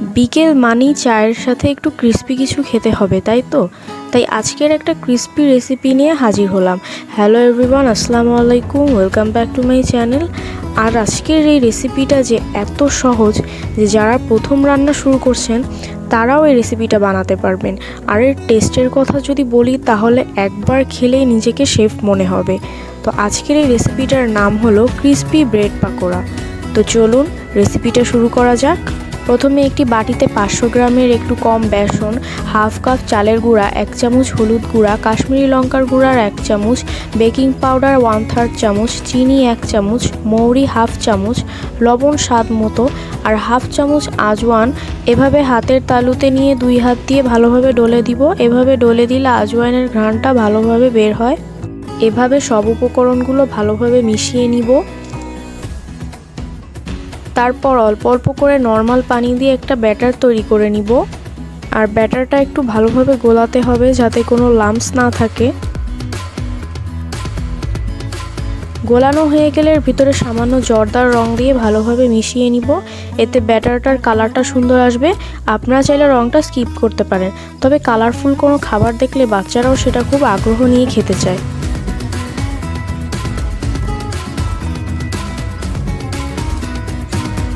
বিকেল মানেই চায়ের সাথে একটু ক্রিস্পি কিছু খেতে হবে, তাই তো? তাই আজকের একটা ক্রিস্পি রেসিপি নিয়ে হাজির হলাম। হ্যালো এভরিওয়ান, আসসালামু আলাইকুম, welcome back to my channel. আর আজকের এই রেসিপিটা যে এত সহজ যে যারা প্রথম রান্না শুরু করছেন, তারাও এই রেসিপিটা বানাতে পারবেন। আর এর টেস্টের কথা যদি বলি, তাহলে একবার খেলেই নিজেকে শেফ মনে হবে। তো আজকের এই রেসিপিটার নাম হলো ক্রিস্পি ব্রেড পাকোড়া। তো চলুন রেসিপিটা শুরু করা যাক। প্রথমে একটি বাটিতে পাঁচশো গ্রামের একটু কম বেসন, হাফ কাপ চালের গুঁড়া, এক চামচ হলুদ গুঁড়া, কাশ্মীরি লঙ্কার গুঁড়ার এক চামচ, বেকিং পাউডার ওয়ান থার্ড চামচ, চিনি এক চামচ, মৌরি হাফ চামচ, লবণ স্বাদ মতো, আর হাফ চামচ আজওয়ান। এভাবে হাতের তালুতে নিয়ে দুই হাত দিয়ে ভালোভাবে ডলে দিব। এভাবে ডলে দিলে আজওয়ানের ঘ্রাণটা ভালোভাবে বের হয়। এভাবে সব উপকরণগুলো ভালোভাবে মিশিয়ে নিব। তারপর অল্প অল্প করে নর্মাল পানি দিয়ে একটা ব্যাটার তৈরি করে নিব। আর ব্যাটারটা একটু ভালোভাবে গোলাতে হবে যাতে কোনো লাম্পস না থাকে। গোলানো হয়ে গেলে এর ভিতরে সামান্য জর্দার রং দিয়ে ভালোভাবে মিশিয়ে নিব। এতে ব্যাটারটার কালারটা সুন্দর আসবে। আপনারা চাইলে রংটা স্কিপ করতে পারেন। তবে কালারফুল কোনো খাবার দেখলে বাচ্চারাও সেটা খুব আগ্রহ নিয়ে খেতে চায়।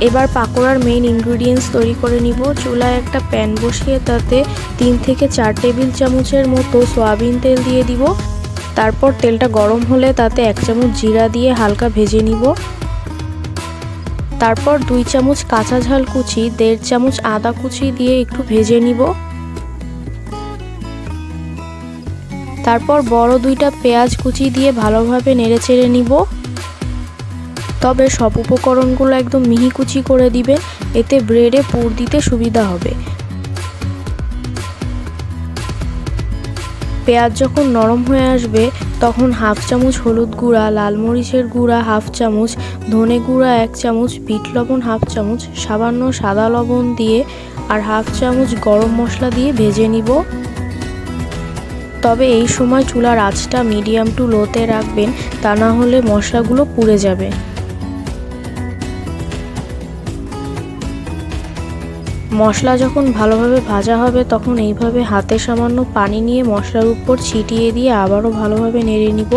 এবার পাকোড়ার মেইন ইনগ্রিডিয়েন্টস তৈরি করে নিব। চুলায় একটা প্যান বসিয়ে তাতে তিন থেকে চার টেবিল চামচের মতো সয়াবিন তেল দিয়ে দিব। তারপর তেলটা গরম হলে তাতে এক চামচ জিরা দিয়ে হালকা ভেজে নিব। তারপর দুই চামচ কাঁচা ঝাল কুচি, দেড় চামচ আদা কুচি দিয়ে একটু ভেজে নিব। তারপর বড় দুইটা পেঁয়াজ কুচি দিয়ে ভালোভাবে নেড়ে চেড়ে নিব। তবে সব উপকরণগুলো একদম মিহি কুচি করে দিবেন এতে ব্রেডে পুর দিতে সুবিধা হবে। পেঁয়াজ যখন নরম হয়ে আসবে, তখন হাফ চামচ হলুদ গুঁড়া, লাল মরিচের গুঁড়া হাফ চামচ, ধনে গুঁড়া এক চামচ, বিট লবণ হাফ চামচ, সামান্য সাদা লবণ দিয়ে আর হাফ চামচ গরম মশলা দিয়ে ভেজে নিব। তবে এই সময় চুলার আঁচটা মিডিয়াম টু লোতে রাখবেন, তা না হলে মশলাগুলো পুড়ে যাবে। মশলা যখন ভালোভাবে ভাজা হবে, তখন এইভাবে হাতে সামান্য পানি নিয়ে মশলার উপর ছিটিয়ে দিয়ে আবারও ভালোভাবে নেড়ে নিব।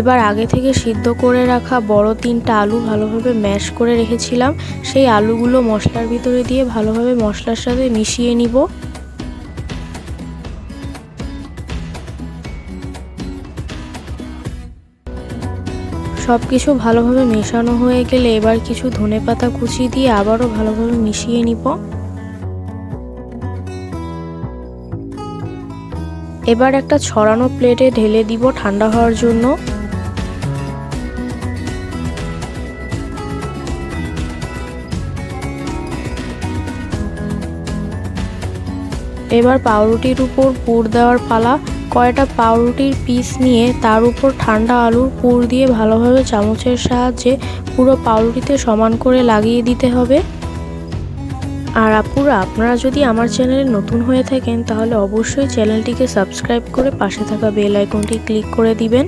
এবার আগে থেকে সিদ্ধ করে রাখা বড় তিনটা আলু ভালোভাবে ম্যাশ করে রেখেছিলাম। সেই আলুগুলো মশলার ভিতরে দিয়ে ভালোভাবে মশলার সাথে মিশিয়ে নিব। সব কিছু ভালোভাবে মেশানো হয়ে গেলে এবার কিছু ধনে পাতা কুচি দিয়ে আবারও ভালোভাবে মিশিয়ে নিব। এবার একটা ছড়ানো প্লেটে ঢেলে দিব ঠান্ডা হওয়ার জন্য। এবার পাউরুটির উপর পুর দেওয়ার পালা কয়টা পাউরুটির পিস নিয়ে তার উপর ঠান্ডা আলুর পুর দিয়ে ভালোভাবে চামচের সাহায্যে পুরো পাউরুটিতে সমান করে লাগিয়ে দিতে হবে। আর আপুরা, আপনারা যদি আমার চ্যানেলে নতুন হয়ে থাকেন, তাহলে অবশ্যই চ্যানেলটিকে সাবস্ক্রাইব করে পাশে থাকা বেল আইকনটি ক্লিক করে দিবেন।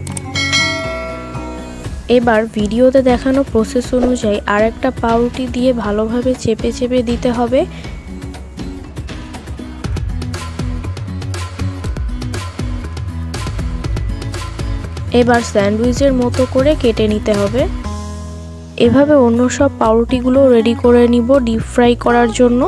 এবার ভিডিওতে দেখানো প্রসেস অনুযায়ী আরেকটা পাউরুটি দিয়ে ভালোভাবে চেপে চেপে দিতে হবে। এবার স্যান্ডউইচের মতো করে কেটে নিতে হবে। এভাবে অন্য সব পাউরুটিগুলো রেডি করে নিব ডিপ ফ্রাই করার জন্য।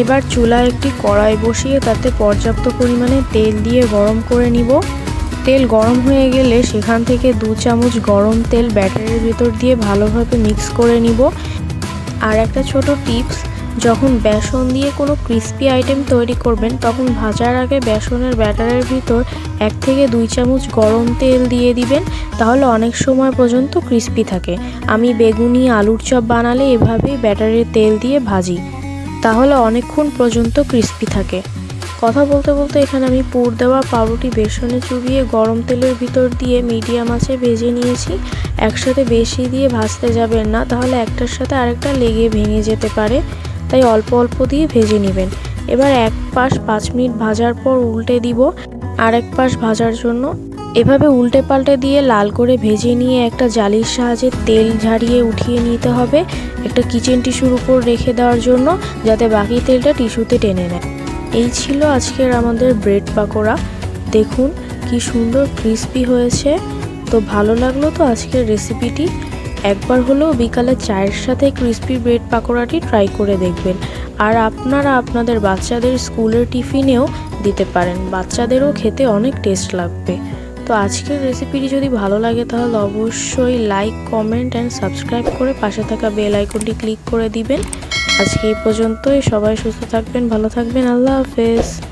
এবার চুলায় একটি কড়াই বসিয়ে তাতে পর্যাপ্ত পরিমাণে তেল দিয়ে গরম করে নিব। তেল গরম হয়ে গেলে সেখান থেকে দু চামচ গরম তেল ব্যাটারের ভেতর দিয়ে ভালোভাবে মিক্স করে নিব। আর একটা ছোট টিপস যখন বেসন দিয়ে কোনো ক্রিস্পি আইটেম তৈরি করবেন, তখন ভাজার আগে বেসনের ব্যাটারের ভিতর এক থেকে দুই চামচ গরম তেল দিয়ে দিবেন। তাহলে অনেক সময় পর্যন্ত ক্রিস্পি থাকে। আমি বেগুনি, আলুর চপ বানালে এভাবেই ব্যাটারের তেল দিয়ে ভাজি। তাহলে অনেকক্ষণ পর্যন্ত ক্রিস্পি থাকে। কথা বলতে বলতে এখানে আমি পুর দেওয়া পাউরুটি বেসনে চুবিয়ে গরম তেলের ভিতর দিয়ে মিডিয়াম আছে ভেজে নিয়েছি। একসাথে বেশি দিয়ে ভাজতে যাবেন না, তাহলে একটার সাথে আরেকটা লেগে ভেঙে যেতে পারে। তাই অল্প অল্প দিয়ে ভেজে নেবেন। এবার এক পাশ পাঁচ মিনিট ভাজার পর উল্টে দিব আর এক পাশ ভাজার জন্য। এভাবে উল্টে পাল্টে দিয়ে লাল করে ভেজে নিয়ে একটা জালির সাহায্যে তেল ঝাড়িয়ে উঠিয়ে নিতে হবে একটা কিচেন টিস্যুর উপর রেখে দেওয়ার জন্য, যাতে বাকি তেলটা টিস্যুতে টেনে নেয়। এই ছিল আজকের আমাদের ব্রেড পাকোড়া। দেখুন, কি সুন্দর ক্রিস্পি হয়েছে। তো ভালো লাগল তো আজকের রেসিপিটি। একবার হলেও বিকালে চায়ের সাথে ক্রিস্পি ব্রেড পাকোড়াটি ট্রাই করে দেখবেন। আর আপনারা আপনাদের বাচ্চাদের স্কুলের টিফিনেও দিতে পারেন। বাচ্চাদেরও খেতে অনেক টেস্ট লাগবে। তো আজকের রেসিপিটি যদি ভালো লাগে তাহলে অবশ্যই লাইক কমেন্ট অ্যান্ড সাবস্ক্রাইব করে পাশে থাকা বেল আইকনটি ক্লিক করে দিবেন। আজকে এই পর্যন্তই। সবাই সুস্থ থাকবেন, ভালো থাকবেন। আল্লাহ হাফেজ।